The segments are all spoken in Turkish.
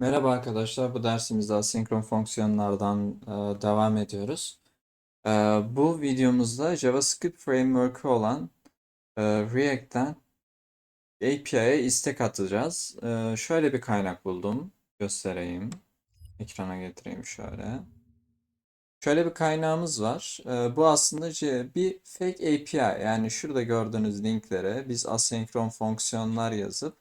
Merhaba arkadaşlar, bu dersimizde asenkron fonksiyonlardan e, devam ediyoruz. E, bu videomuzda JavaScript framework'ü olan e, React'ten API'ye istek atacağız. E, şöyle bir kaynak buldum, göstereyim. Ekrana getireyim şöyle. Şöyle bir kaynağımız var. E, bu aslında bir fake API. Yani şurada gördüğünüz linklere biz asenkron fonksiyonlar yazıp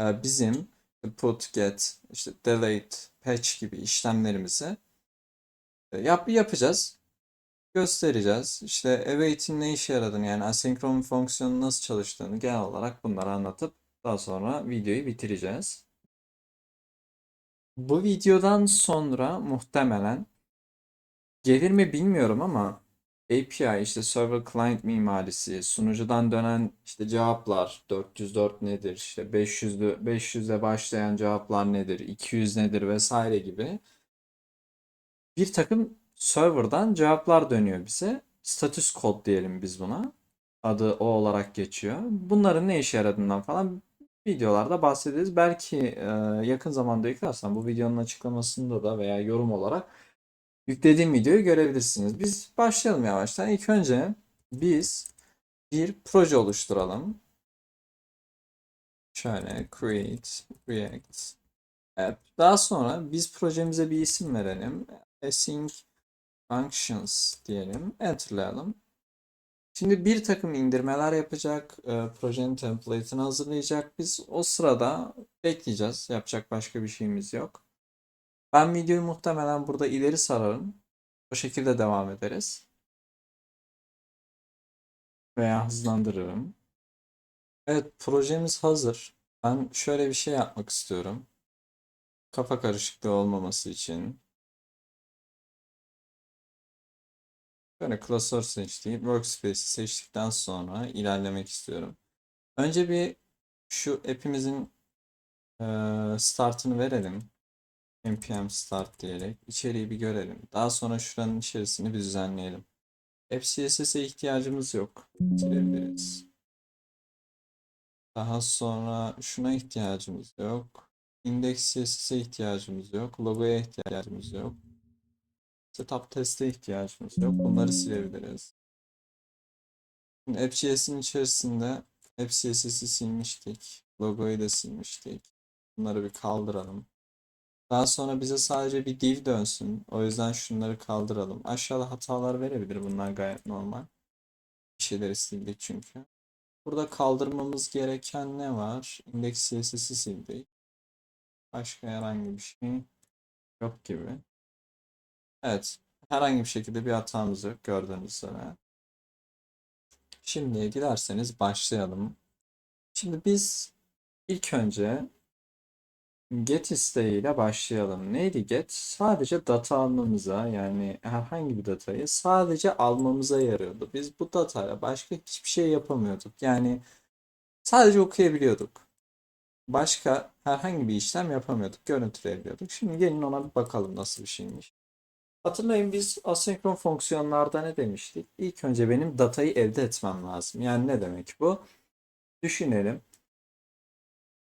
e, bizim put, get, işte delete, patch gibi işlemlerimizi e, yap yapacağız. Göstereceğiz. İşte await'in ne işe yaradığını yani asenkron fonksiyonun nasıl çalıştığını genel olarak bunları anlatıp daha sonra videoyu bitireceğiz. Bu videodan sonra muhtemelen gelir mi bilmiyorum ama API işte server client mimarisi, sunucudan dönen işte cevaplar 404 nedir, işte 500'lü 500'le başlayan cevaplar nedir, 200 nedir vesaire gibi bir takım serverdan cevaplar dönüyor bize. Status kod diyelim biz buna. Adı o olarak geçiyor. Bunların ne işe yaradığından falan videolarda bahsederiz. Belki yakın zamanda yüklersem bu videonun açıklamasında da veya yorum olarak yüklediğim videoyu görebilirsiniz. Biz başlayalım yavaştan. İlk önce biz bir proje oluşturalım. Şöyle create react app. Daha sonra biz projemize bir isim verelim. Async functions diyelim. Enter'layalım. Şimdi bir takım indirmeler yapacak. e, projenin template'ini hazırlayacak. Biz o sırada bekleyeceğiz. Yapacak başka bir şeyimiz yok. Ben videoyu muhtemelen burada ileri sararım. O şekilde devam ederiz. Veya hızlandırırım. Evet, projemiz hazır. Ben şöyle bir şey yapmak istiyorum. Kafa karışıklığı olmaması için. Böyle klasör seçtiğim workspace'i seçtikten sonra ilerlemek istiyorum. Önce bir şu app'imizin startını verelim. Npm start diyerek içeriği bir görelim. Daha sonra şuranın içerisini bir düzenleyelim. App CSS'e ihtiyacımız yok. Silebiliriz. Daha sonra şuna ihtiyacımız yok. Index CSS'e ihtiyacımız yok. Logoya ihtiyacımız yok. Setup teste ihtiyacımız yok. Bunları silebiliriz. Şimdi içerisinde App CSS'i silmiştik. Logoyu da silmiştik. Bunları bir kaldıralım. Daha sonra bize sadece bir div dönsün. O yüzden şunları kaldıralım. Aşağıda hatalar verebilir. Bunlar gayet normal. Bir şeyleri sildik çünkü. Burada kaldırmamız gereken ne var? Index CSS'i sildik. Başka herhangi bir şey yok gibi. Evet. Herhangi bir şekilde bir hatamız yok gördüğünüz üzere. Şimdi dilerseniz başlayalım. Şimdi biz ilk önce get isteğiyle başlayalım. Neydi get? Sadece data almamıza yani herhangi bir datayı sadece almamıza yarıyordu. Biz bu datayla başka hiçbir şey yapamıyorduk. Yani sadece okuyabiliyorduk. Başka herhangi bir işlem yapamıyorduk. Görüntüleyebiliyorduk. Şimdi gelin ona bir bakalım nasıl bir şeymiş. Hatırlayın biz asenkron fonksiyonlarda ne demiştik? İlk önce benim datayı elde etmem lazım. Yani ne demek bu? Düşünelim.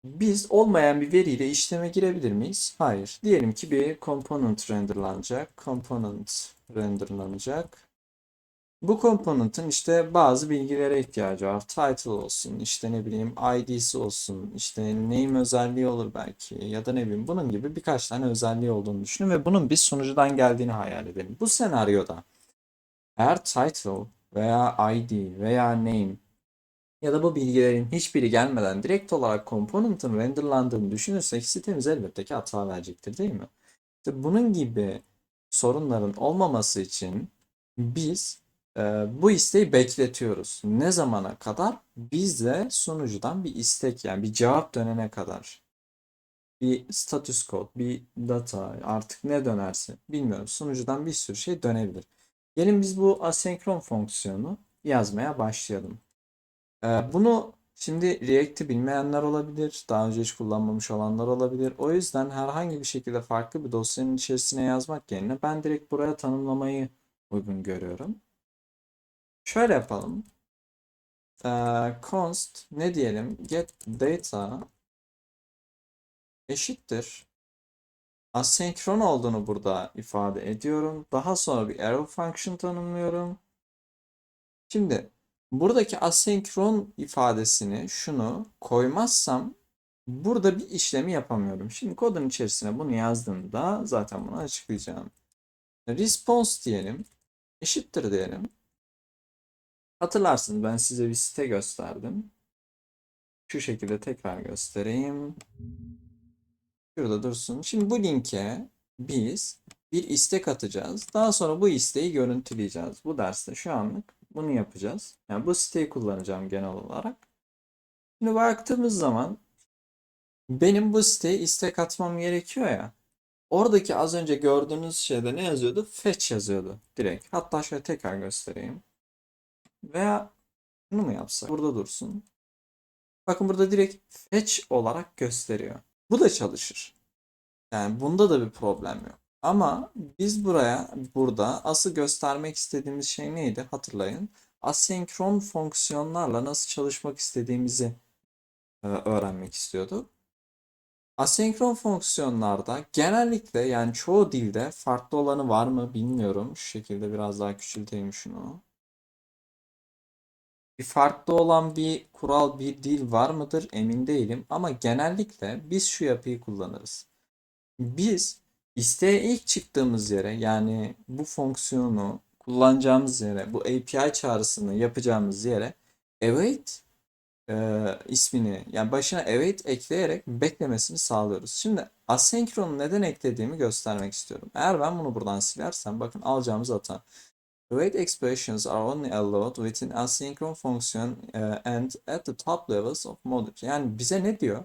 Biz olmayan bir veriyle işleme girebilir miyiz? Hayır. Diyelim ki bir component renderlanacak. Component renderlanacak. Bu component'ın işte bazı bilgilere ihtiyacı var. Title olsun, işte ne bileyim ID'si olsun, işte name özelliği olur belki ya da ne bileyim bunun gibi birkaç tane özelliği olduğunu düşünün ve bunun bir sunucudan geldiğini hayal edelim. Bu senaryoda eğer title veya ID veya name ya da bu bilgilerin hiçbiri gelmeden direkt olarak component'ın renderlandığını düşünürsek sitemiz elbette ki hata verecektir değil mi? İşte bunun gibi sorunların olmaması için biz e, bu isteği bekletiyoruz. Ne zamana kadar? Bizde sunucudan bir istek yani bir cevap dönene kadar. Bir status kod, bir data artık ne dönerse bilmiyorum. Sunucudan bir sürü şey dönebilir. Gelin biz bu asenkron fonksiyonu yazmaya başlayalım. Ee, bunu şimdi React'i bilmeyenler olabilir, daha önce hiç kullanmamış olanlar olabilir. O yüzden herhangi bir şekilde farklı bir dosyanın içerisine yazmak yerine ben direkt buraya tanımlamayı uygun görüyorum. Şöyle yapalım. Ee, const ne diyelim? Get data eşittir. asenkron olduğunu burada ifade ediyorum. Daha sonra bir arrow function tanımlıyorum. Şimdi buradaki asenkron ifadesini şunu koymazsam burada bir işlemi yapamıyorum. Şimdi kodun içerisine bunu yazdığımda zaten bunu açıklayacağım. Response diyelim. Eşittir diyelim. Hatırlarsınız ben size bir site gösterdim. Şu şekilde tekrar göstereyim. Şurada dursun. Şimdi bu linke biz bir istek atacağız. Daha sonra bu isteği görüntüleyeceğiz. Bu derste şu anlık bunu yapacağız. Yani bu siteyi kullanacağım genel olarak. Şimdi baktığımız zaman benim bu siteye istek atmam gerekiyor ya. Oradaki az önce gördüğünüz şeyde ne yazıyordu? Fetch yazıyordu direkt. Hatta şöyle tekrar göstereyim. Veya bunu mu yapsak? Burada dursun. Bakın burada direkt fetch olarak gösteriyor. Bu da çalışır. Yani bunda da bir problem yok. Ama biz buraya burada asıl göstermek istediğimiz şey neydi? Hatırlayın. Asenkron fonksiyonlarla nasıl çalışmak istediğimizi e, öğrenmek istiyorduk. Asenkron fonksiyonlarda genellikle yani çoğu dilde farklı olanı var mı bilmiyorum. Şu şekilde biraz daha küçülteyim şunu. Bir farklı olan bir kural, bir dil var mıdır emin değilim ama genellikle biz şu yapıyı kullanırız. Biz isteğe ilk çıktığımız yere yani bu fonksiyonu kullanacağımız yere, bu API çağrısını yapacağımız yere await e, ismini yani başına await ekleyerek beklemesini sağlıyoruz. Şimdi asenkronu neden eklediğimi göstermek istiyorum. Eğer ben bunu buradan silersem bakın alacağımız hata. Await expressions are only allowed within asynchron function uh, and at the top levels of module. Yani bize ne diyor?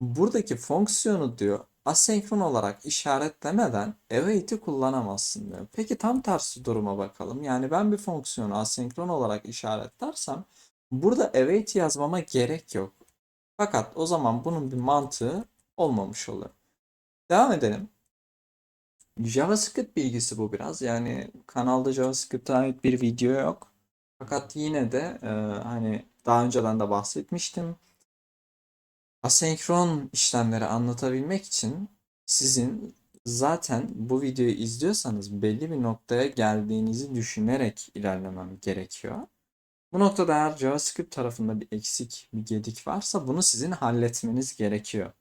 Buradaki fonksiyonu diyor asenkron olarak işaretlemeden await'i kullanamazsın diyor. Peki tam tersi duruma bakalım. Yani ben bir fonksiyonu asenkron olarak işaretlersem burada await yazmama gerek yok. Fakat o zaman bunun bir mantığı olmamış oluyor. Devam edelim. JavaScript bilgisi bu biraz. Yani kanalda JavaScript'e ait bir video yok. Fakat yine de e, hani daha önceden de bahsetmiştim. Asenkron işlemleri anlatabilmek için sizin zaten bu videoyu izliyorsanız belli bir noktaya geldiğinizi düşünerek ilerlemem gerekiyor. Bu noktada eğer JavaScript tarafında bir eksik, bir gedik varsa bunu sizin halletmeniz gerekiyor.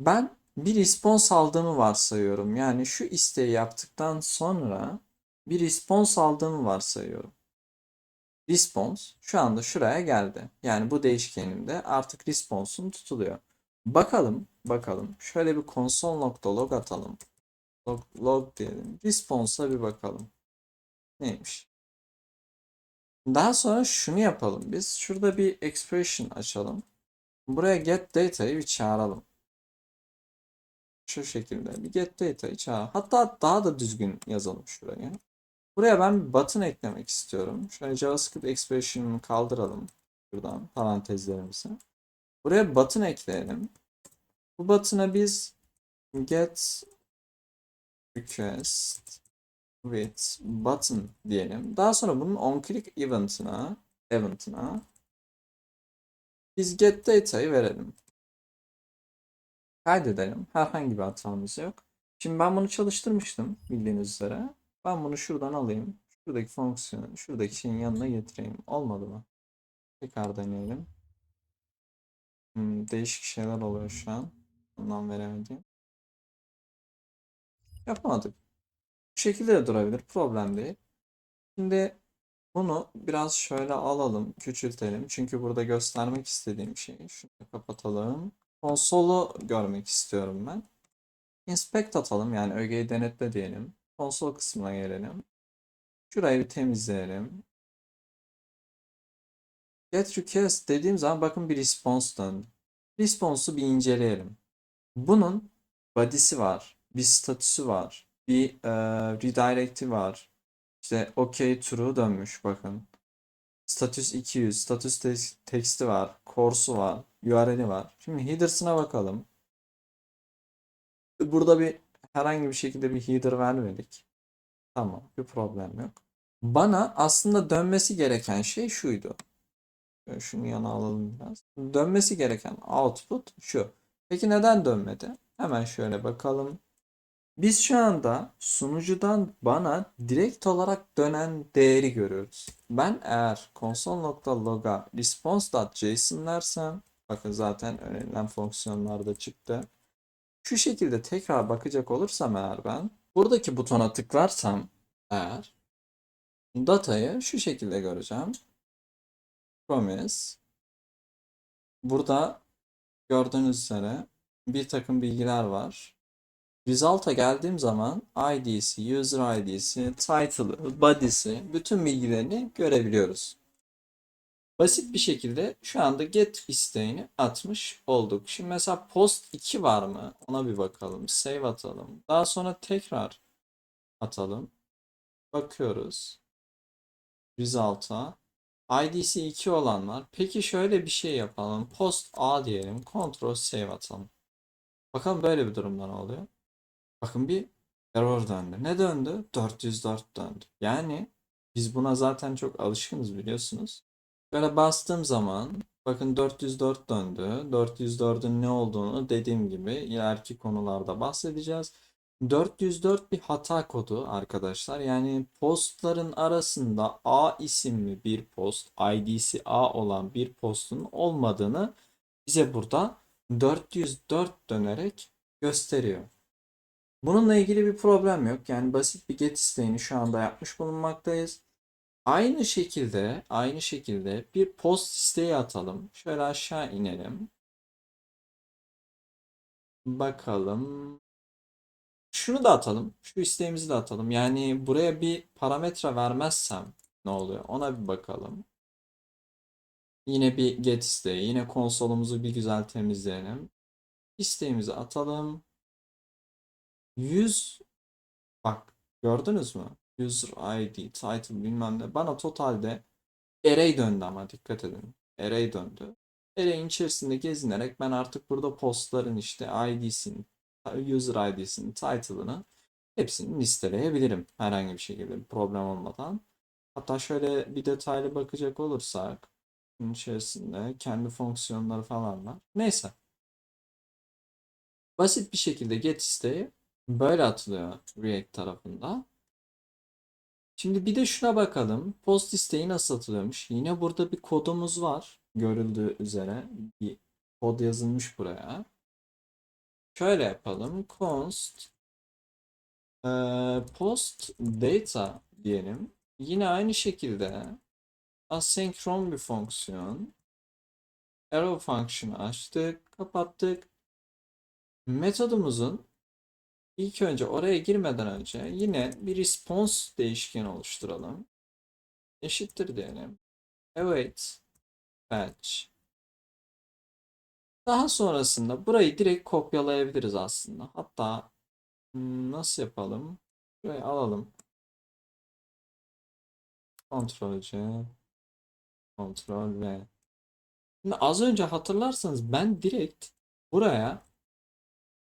Ben bir response aldığımı varsayıyorum. Yani şu isteği yaptıktan sonra bir response aldığımı varsayıyorum. Response şu anda şuraya geldi. Yani bu değişkenimde artık response'um tutuluyor. Bakalım, bakalım. Şöyle bir console.log atalım. Log, log diyelim. Response'a bir bakalım. Neymiş? Daha sonra şunu yapalım biz. Şurada bir expression açalım. Buraya get data'yı bir çağıralım. Şu şekilde bir get data'yı çağır. Hatta daha da düzgün yazalım şuraya. Buraya ben bir button eklemek istiyorum. Şöyle JavaScript expression'ını kaldıralım. Buradan parantezlerimizi. Buraya button ekleyelim. Bu button'a biz get request with button diyelim. Daha sonra bunun onClick event'ına event'ına biz get data'yı verelim. Kaydedelim. Herhangi bir hatamız yok. Şimdi ben bunu çalıştırmıştım bildiğiniz üzere. Ben bunu şuradan alayım. Şuradaki fonksiyonu şuradaki şeyin yanına getireyim. Olmadı mı? Tekrar deneyelim. Hmm, değişik şeyler oluyor şu an. Ondan veremediğim. Yapamadık. Bu şekilde de durabilir. Problem değil. Şimdi bunu biraz şöyle alalım, küçültelim. Çünkü burada göstermek istediğim şeyi şunu kapatalım. Konsolu görmek istiyorum ben. Inspect atalım yani ögeyi denetle diyelim. Konsol kısmına gelelim. Şurayı bir temizleyelim. Get request dediğim zaman bakın bir response döndü. Response'u bir inceleyelim. Bunun body'si var. Bir statüsü var. Bir e, redirect'i var. İşte OK true dönmüş bakın. Status 200, status te teksti var, course'u var, URL'i var. Şimdi header'sına bakalım. Burada bir herhangi bir şekilde bir header vermedik. Tamam, bir problem yok. Bana aslında dönmesi gereken şey şuydu. Şunu yana alalım biraz. Dönmesi gereken output şu. Peki neden dönmedi? Hemen şöyle bakalım. Biz şu anda sunucudan bana direkt olarak dönen değeri görüyoruz. Ben eğer console.log'a response.json dersem bakın zaten önerilen fonksiyonlarda çıktı. Şu şekilde tekrar bakacak olursam eğer ben buradaki butona tıklarsam eğer datayı şu şekilde göreceğim. Promise. Burada gördüğünüz üzere bir takım bilgiler var. Result'a geldiğim zaman ID'si, user ID'si, title'ı, body'si bütün bilgilerini görebiliyoruz. Basit bir şekilde şu anda get isteğini atmış olduk. Şimdi mesela post 2 var mı? Ona bir bakalım. Save atalım. Daha sonra tekrar atalım. Bakıyoruz. Result'a. ID'si 2 olan var. Peki şöyle bir şey yapalım. Post A diyelim. Ctrl save atalım. Bakalım böyle bir durumda ne oluyor? Bakın bir error döndü. Ne döndü? 404 döndü. Yani biz buna zaten çok alışkınız biliyorsunuz. Böyle bastığım zaman bakın 404 döndü. 404'ün ne olduğunu dediğim gibi ileriki konularda bahsedeceğiz. 404 bir hata kodu arkadaşlar. Yani postların arasında A isimli bir post, ID'si A olan bir postun olmadığını bize burada 404 dönerek gösteriyor. Bununla ilgili bir problem yok. Yani basit bir get isteğini şu anda yapmış bulunmaktayız. Aynı şekilde, aynı şekilde bir post isteği atalım. Şöyle aşağı inelim. Bakalım. Şunu da atalım. Şu isteğimizi de atalım. Yani buraya bir parametre vermezsem ne oluyor? Ona bir bakalım. Yine bir get isteği. Yine konsolumuzu bir güzel temizleyelim. İsteğimizi atalım. 100 bak gördünüz mü? User ID, title bilmem ne. Bana totalde array döndü ama dikkat edin. Array döndü. Array'in içerisinde gezinerek ben artık burada postların işte ID'sini, user ID'sini, title'ını hepsini listeleyebilirim. Herhangi bir şekilde problem olmadan. Hatta şöyle bir detaylı bakacak olursak içerisinde kendi fonksiyonları falan var. Neyse. Basit bir şekilde get isteği böyle atılıyor React tarafında. Şimdi bir de şuna bakalım. Post isteği nasıl atılıyormuş? Yine burada bir kodumuz var. Görüldüğü üzere bir kod yazılmış buraya. Şöyle yapalım. Const e, post data diyelim. Yine aynı şekilde asenkron bir fonksiyon. Arrow function açtık, kapattık. Metodumuzun ilk önce oraya girmeden önce yine bir response değişkeni oluşturalım. Eşittir diyelim. Await fetch. Daha sonrasında burayı direkt kopyalayabiliriz aslında. Hatta hmm, nasıl yapalım? Burayı alalım. Ctrl C Ctrl V. Şimdi az önce hatırlarsanız ben direkt buraya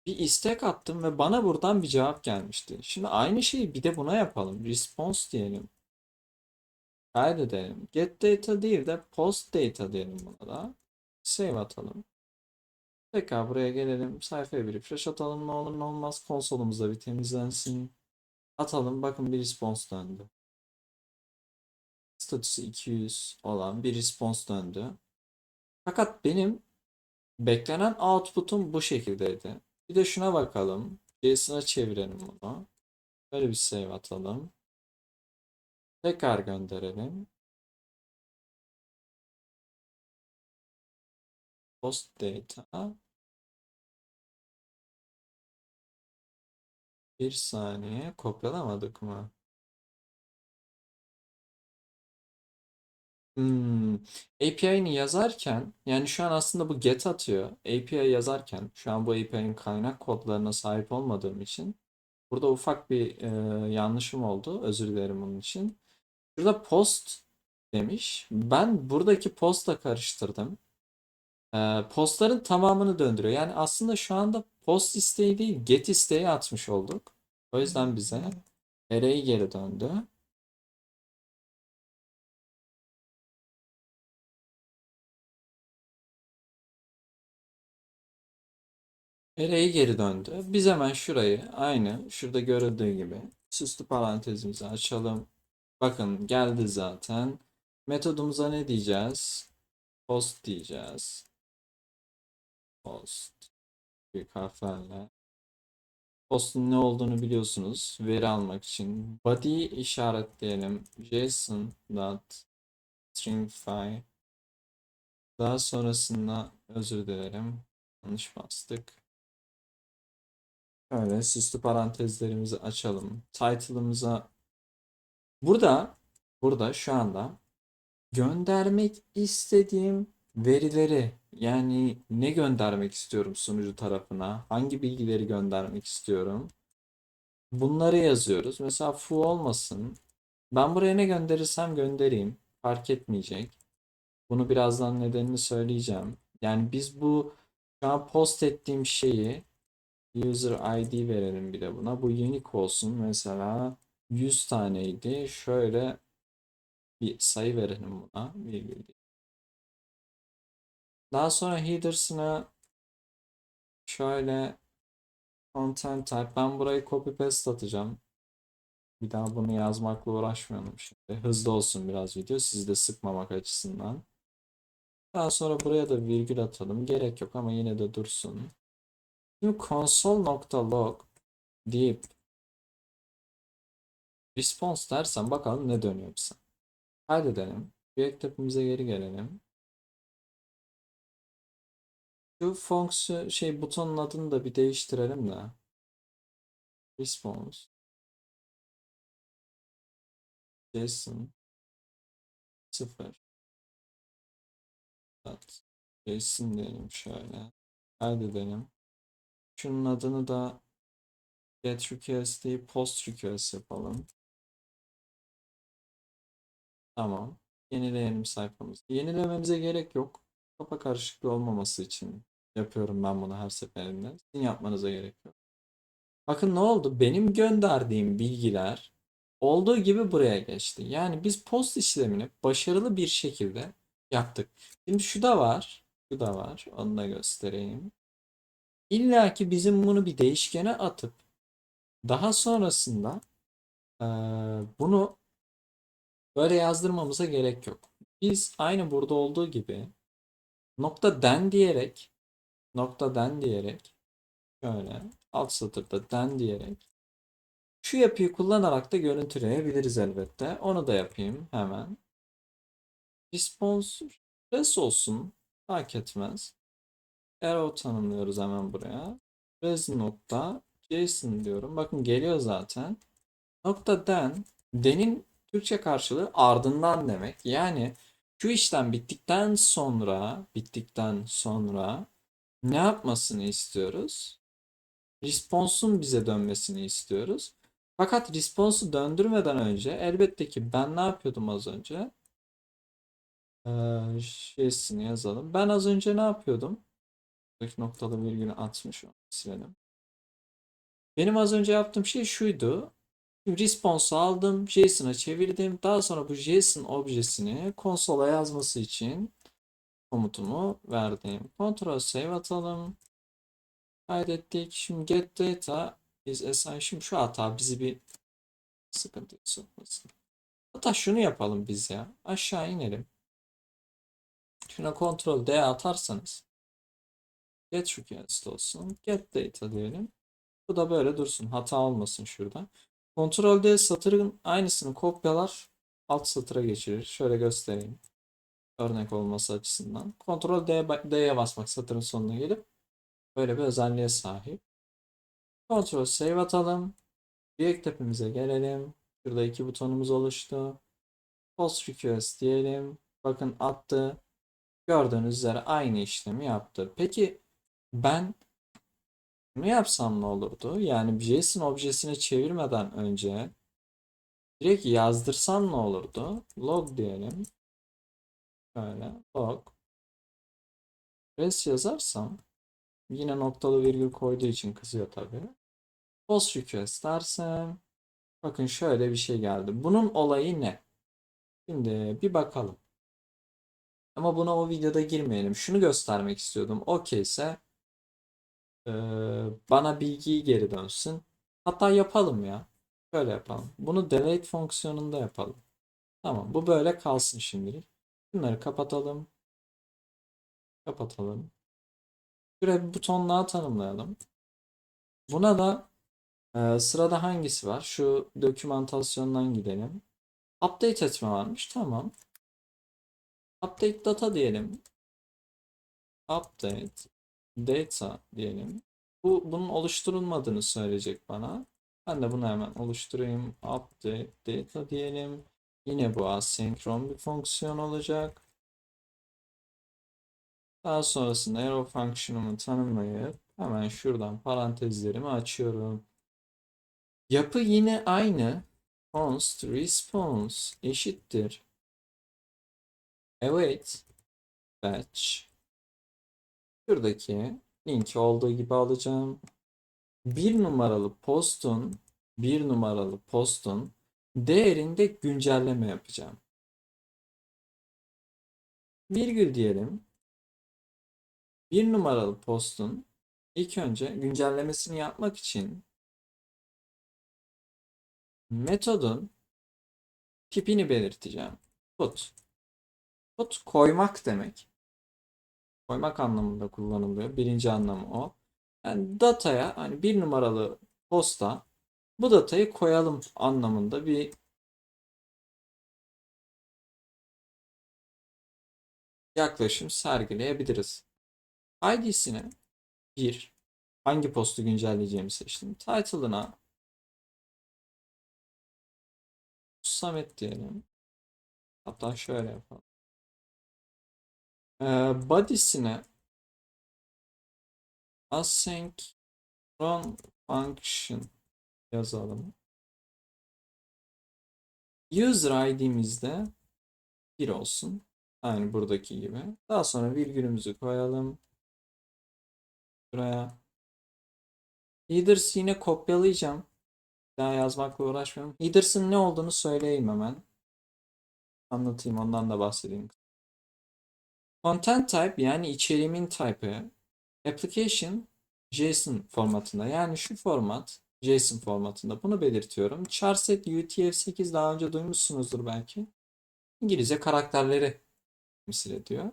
bir istek attım ve bana buradan bir cevap gelmişti. Şimdi aynı şeyi bir de buna yapalım. Response diyelim. Kaydedelim. Get data değil de post data diyelim buna da. Save atalım. Tekrar buraya gelelim. Sayfaya bir refresh atalım. Ne olur ne olmaz. Konsolumuzda bir temizlensin. Atalım. Bakın bir response döndü. Statüsü 200 olan bir response döndü. Fakat benim beklenen output'um bu şekildeydi. Bir de şuna bakalım. JSON'a çevirelim bunu. Böyle bir save atalım. Tekrar gönderelim. Post data. Bir saniye kopyalamadık mı? Hmm. API'ni yazarken yani şu an aslında bu get atıyor. API yazarken şu an bu API'nin kaynak kodlarına sahip olmadığım için burada ufak bir e, yanlışım oldu. Özür dilerim bunun için. Burada post demiş. Ben buradaki postla karıştırdım. E, postların tamamını döndürüyor. Yani aslında şu anda post isteği değil get isteği atmış olduk. O yüzden bize array geri döndü. Array geri döndü. Biz hemen şurayı aynı şurada görüldüğü gibi süslü parantezimizi açalım. Bakın geldi zaten. Metodumuza ne diyeceğiz? Post diyeceğiz. Post. Büyük harflerle. Post'un ne olduğunu biliyorsunuz. Veri almak için. Body işaretleyelim. JSON.stringify Daha sonrasında özür dilerim. Yanlış bastık. Şöyle süslü parantezlerimizi açalım. Title'ımıza burada burada şu anda göndermek istediğim verileri yani ne göndermek istiyorum sunucu tarafına, hangi bilgileri göndermek istiyorum. Bunları yazıyoruz. Mesela foo olmasın. Ben buraya ne gönderirsem göndereyim. Fark etmeyecek. Bunu birazdan nedenini söyleyeceğim. Yani biz bu şu an post ettiğim şeyi user ID verelim bir de buna. Bu unique olsun. Mesela 100 taneydi. Şöyle bir sayı verelim buna. Virgül. Daha sonra header'sına şöyle content type. Ben burayı copy paste atacağım. Bir daha bunu yazmakla uğraşmayalım şimdi. Hızlı olsun biraz video. Sizi de sıkmamak açısından. Daha sonra buraya da virgül atalım. Gerek yok ama yine de dursun. Şimdi console.log deyip response dersen bakalım ne dönüyor bize. Kaydedelim. React app'imize geri gelelim. Şu fonksiyon şey butonun adını da bir değiştirelim de. Response. JSON 0 Dot. JSON diyelim şöyle. Kaydedelim. Şunun adını da get request değil post request yapalım. Tamam. Yenileyelim sayfamızı. Yenilememize gerek yok. Kafa karışıklığı olmaması için yapıyorum ben bunu her seferinde. Sizin yapmanıza gerek yok. Bakın ne oldu? Benim gönderdiğim bilgiler olduğu gibi buraya geçti. Yani biz post işlemini başarılı bir şekilde yaptık. Şimdi şu da var. Şu da var. Onu da göstereyim. İlla ki bizim bunu bir değişkene atıp daha sonrasında eee, bunu böyle yazdırmamıza gerek yok. Biz aynı burada olduğu gibi nokta den diyerek nokta den diyerek şöyle alt satırda den diyerek şu yapıyı kullanarak da görüntüleyebiliriz elbette. Onu da yapayım hemen. Response res olsun. Fark etmez. Arrow tanımlıyoruz hemen buraya. Res nokta JSON diyorum. Bakın geliyor zaten. Nokta den. Den'in Türkçe karşılığı ardından demek. Yani şu işlem bittikten sonra bittikten sonra ne yapmasını istiyoruz? Response'un bize dönmesini istiyoruz. Fakat response'u döndürmeden önce elbette ki ben ne yapıyordum az önce? Ee, şeysini yazalım. Ben az önce ne yapıyordum? Buradaki noktalı virgülü atmış silelim. Benim az önce yaptığım şey şuydu. Şimdi response'u aldım, JSON'a çevirdim. Daha sonra bu JSON objesini konsola yazması için komutumu verdim. Ctrl save atalım. Kaydettik. Şimdi get data is assigned. Şimdi şu hata bizi bir sıkıntıya sokmasın. Hatta şunu yapalım biz ya. Aşağı inelim. Şuna Ctrl D atarsanız get request olsun. Get data diyelim. Bu da böyle dursun. Hata olmasın şurada. Ctrl D satırın aynısını kopyalar. Alt satıra geçirir. Şöyle göstereyim. Örnek olması açısından. Ctrl D, D'ye basmak satırın sonuna gelip böyle bir özelliğe sahip. Ctrl save atalım. React app'imize gelelim. Şurada iki butonumuz oluştu. Post request diyelim. Bakın attı. Gördüğünüz üzere aynı işlemi yaptı. Peki ben ne yapsam ne olurdu? Yani JSON objesini çevirmeden önce direkt yazdırsam ne olurdu? Log diyelim. Şöyle log. Res yazarsam yine noktalı virgül koyduğu için kızıyor tabii. Post request dersem bakın şöyle bir şey geldi. Bunun olayı ne? Şimdi bir bakalım. Ama buna o videoda girmeyelim. Şunu göstermek istiyordum. Okey ise Ee, bana bilgiyi geri dönsün. Hatta yapalım ya. Böyle yapalım. Bunu delete fonksiyonunda yapalım. Tamam. Bu böyle kalsın şimdilik. Bunları kapatalım. Kapatalım. Şuraya bir buton tanımlayalım. Buna da e, sırada hangisi var? Şu dokümantasyondan gidelim. Update etme varmış. Tamam. Update data diyelim. Update data diyelim. Bu bunun oluşturulmadığını söyleyecek bana. Ben de bunu hemen oluşturayım. Update data diyelim. Yine bu asenkron bir fonksiyon olacak. Daha sonrasında arrow fonksiyonumu tanımlayıp hemen şuradan parantezlerimi açıyorum. Yapı yine aynı. Const response eşittir. Await batch. Şuradaki linki olduğu gibi alacağım. Bir numaralı postun bir numaralı postun değerinde güncelleme yapacağım. Virgül diyelim. Bir numaralı postun ilk önce güncellemesini yapmak için metodun tipini belirteceğim. Put. Put koymak demek. Koymak anlamında kullanılıyor. Birinci anlamı o. Yani dataya hani bir numaralı posta bu datayı koyalım anlamında bir yaklaşım sergileyebiliriz. ID'sine bir hangi postu güncelleyeceğimi seçtim. Title'ına Samet diyelim. Hatta şöyle yapalım. Ee, body'sine asynchron function yazalım. User ID'mizde 1 olsun. Aynı buradaki gibi. Daha sonra virgülümüzü koyalım. Buraya. Headers'ı yine kopyalayacağım. Daha yazmakla uğraşmıyorum. Headers'ın ne olduğunu söyleyeyim hemen. Anlatayım ondan da bahsedeyim. Content type yani içeriğimin type'ı application JSON formatında yani şu format JSON formatında bunu belirtiyorum. Charset UTF-8 daha önce duymuşsunuzdur belki. İngilizce karakterleri temsil ediyor.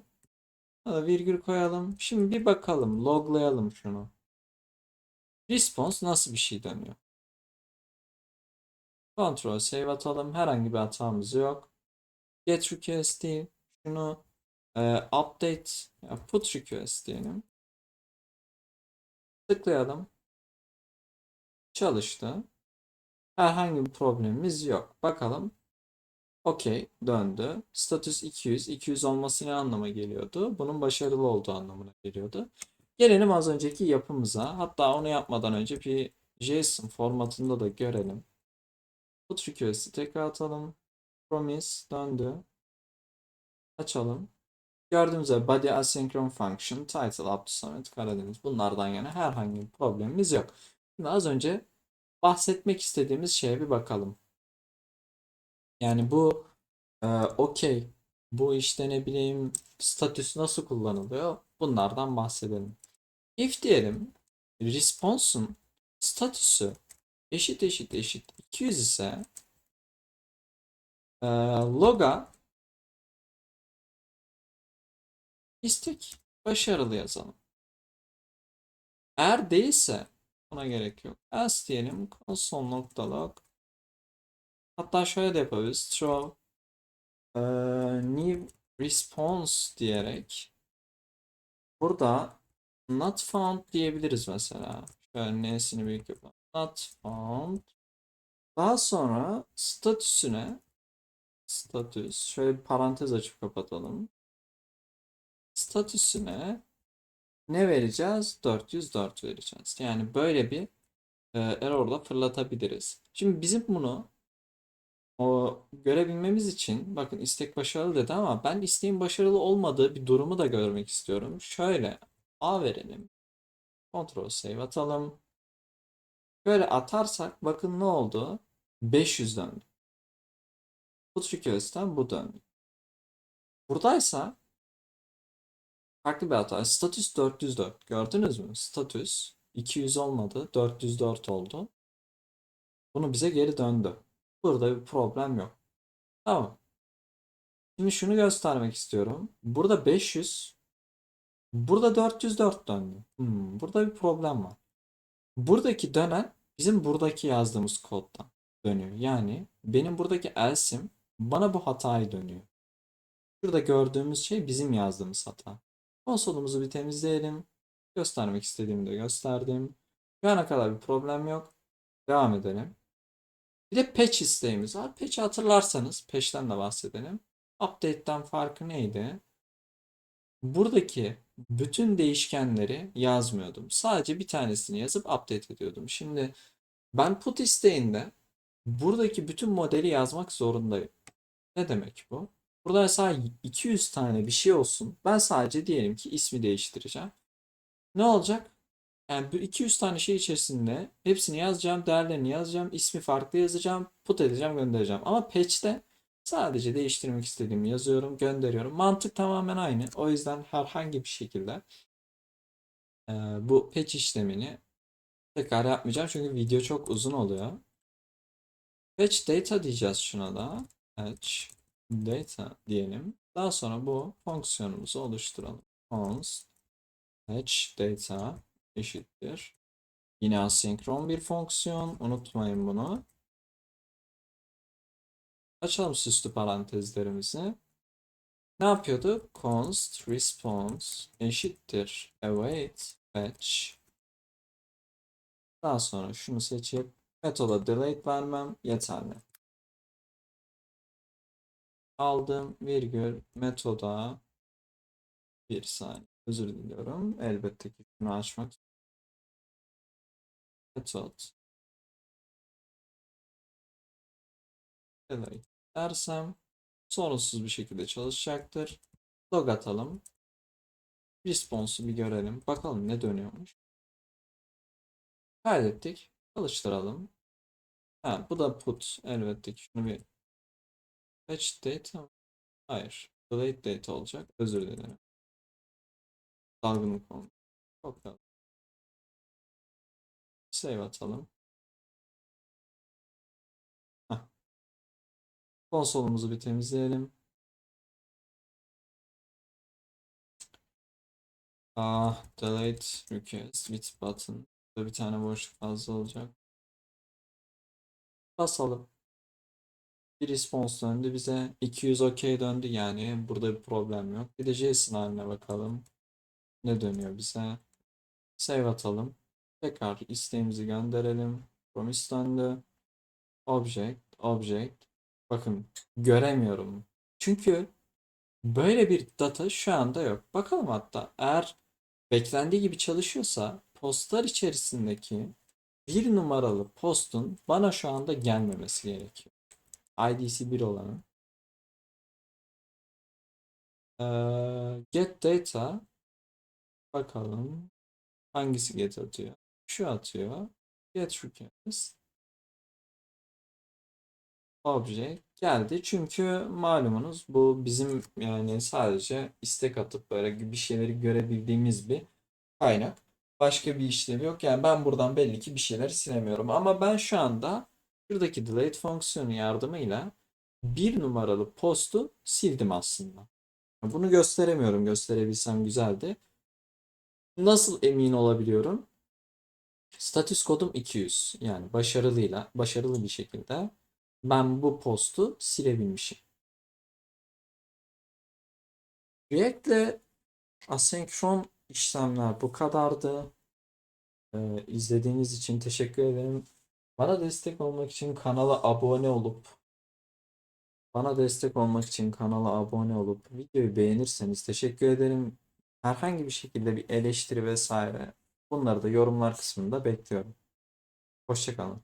Buna virgül koyalım. Şimdi bir bakalım, loglayalım şunu. Response nasıl bir şey dönüyor? Ctrl save atalım. Herhangi bir hatamız yok. Get request değil. Şunu e, update put request diyelim. Tıklayalım. Çalıştı. Herhangi bir problemimiz yok. Bakalım. Okey döndü. Status 200. 200 olması ne anlama geliyordu? Bunun başarılı olduğu anlamına geliyordu. Gelelim az önceki yapımıza. Hatta onu yapmadan önce bir JSON formatında da görelim. Put request'i tekrar atalım. Promise döndü. Açalım. Gördüğünüz üzere body asynchron function, title, up to summit, Karadeniz. Bunlardan yana herhangi bir problemimiz yok. Şimdi az önce bahsetmek istediğimiz şeye bir bakalım. Yani bu e, okey. Bu işte ne bileyim statüs nasıl kullanılıyor? Bunlardan bahsedelim. If diyelim response'un statüsü eşit eşit eşit 200 ise e, loga istek başarılı yazalım. Eğer değilse buna gerek yok. Else diyelim console.log Hatta şöyle de yapabiliriz. Throw e, new response diyerek burada not found diyebiliriz mesela. Şöyle n'sini büyük yapalım. Not found. Daha sonra statüsüne status şöyle bir parantez açıp kapatalım. Statüsüne ne vereceğiz? 404 vereceğiz. Yani böyle bir e, error'la fırlatabiliriz. Şimdi bizim bunu o görebilmemiz için bakın istek başarılı dedi ama ben isteğin başarılı olmadığı bir durumu da görmek istiyorum. Şöyle A verelim. Ctrl save atalım. Böyle atarsak bakın ne oldu? 500 döndü. Put request'ten bu döndü. Buradaysa farklı bir hata. Status 404. Gördünüz mü? Status 200 olmadı. 404 oldu. Bunu bize geri döndü. Burada bir problem yok. Tamam. Şimdi şunu göstermek istiyorum. Burada 500. Burada 404 döndü. Hmm, burada bir problem var. Buradaki dönen bizim buradaki yazdığımız koddan dönüyor. Yani benim buradaki else'im bana bu hatayı dönüyor. Şurada gördüğümüz şey bizim yazdığımız hata. Konsolumuzu bir temizleyelim. Göstermek istediğimi de gösterdim. Şu ana kadar bir problem yok. Devam edelim. Bir de patch isteğimiz var. Patch'i hatırlarsanız patch'ten de bahsedelim. Update'ten farkı neydi? Buradaki bütün değişkenleri yazmıyordum. Sadece bir tanesini yazıp update ediyordum. Şimdi ben put isteğinde buradaki bütün modeli yazmak zorundayım. Ne demek bu? Burada mesela 200 tane bir şey olsun. Ben sadece diyelim ki ismi değiştireceğim. Ne olacak? Yani bu 200 tane şey içerisinde hepsini yazacağım, değerlerini yazacağım, ismi farklı yazacağım, put edeceğim, göndereceğim. Ama patch'te sadece değiştirmek istediğimi yazıyorum, gönderiyorum. Mantık tamamen aynı. O yüzden herhangi bir şekilde e, bu patch işlemini tekrar yapmayacağım çünkü video çok uzun oluyor. Patch data diyeceğiz şuna da. Patch data diyelim. Daha sonra bu fonksiyonumuzu oluşturalım. const patch data eşittir. Yine asenkron bir fonksiyon. Unutmayın bunu. Açalım süslü parantezlerimizi. Ne yapıyordu? const response eşittir await fetch. Daha sonra şunu seçip metoda delete vermem yeterli. Aldım virgül metoda bir saniye özür diliyorum. Elbette ki şunu açmak method delete dersem sorunsuz bir şekilde çalışacaktır. Log atalım. Response'u bir görelim. Bakalım ne dönüyormuş. Kaydettik. Çalıştıralım. Ha, bu da put. Elbette ki şunu bir fetch data. Hayır. Delete data olacak. Özür dilerim. Dalgınlık olmuş. Bakalım. Save atalım. Heh. Konsolumuzu bir temizleyelim. Ah, delete request with button. Burada bir tane boşluk fazla olacak. Basalım. Bir response döndü bize. 200 OK döndü yani. Burada bir problem yok. Bir de JSON haline bakalım. Ne dönüyor bize? Save atalım. Tekrar isteğimizi gönderelim. Promise döndü. Object, object. Bakın göremiyorum. Çünkü böyle bir data şu anda yok. Bakalım hatta eğer beklendiği gibi çalışıyorsa postlar içerisindeki bir numaralı postun bana şu anda gelmemesi gerekiyor. ID'si 1 olanın. Ee, get data bakalım hangisi get atıyor? Şu atıyor. Get request object geldi. Çünkü malumunuz bu bizim yani sadece istek atıp böyle bir şeyleri görebildiğimiz bir kaynak. Başka bir işlevi yok. Yani ben buradan belli ki bir şeyleri silemiyorum. Ama ben şu anda şuradaki delete fonksiyonu yardımıyla bir numaralı postu sildim aslında. Bunu gösteremiyorum. Gösterebilsem güzeldi. Nasıl emin olabiliyorum? Status kodum 200. Yani başarılıyla, başarılı bir şekilde ben bu postu silebilmişim. React'le asenkron işlemler bu kadardı. Ee, izlediğiniz için teşekkür ederim. Bana destek olmak için kanala abone olup bana destek olmak için kanala abone olup videoyu beğenirseniz teşekkür ederim. Herhangi bir şekilde bir eleştiri vesaire bunları da yorumlar kısmında bekliyorum. Hoşçakalın.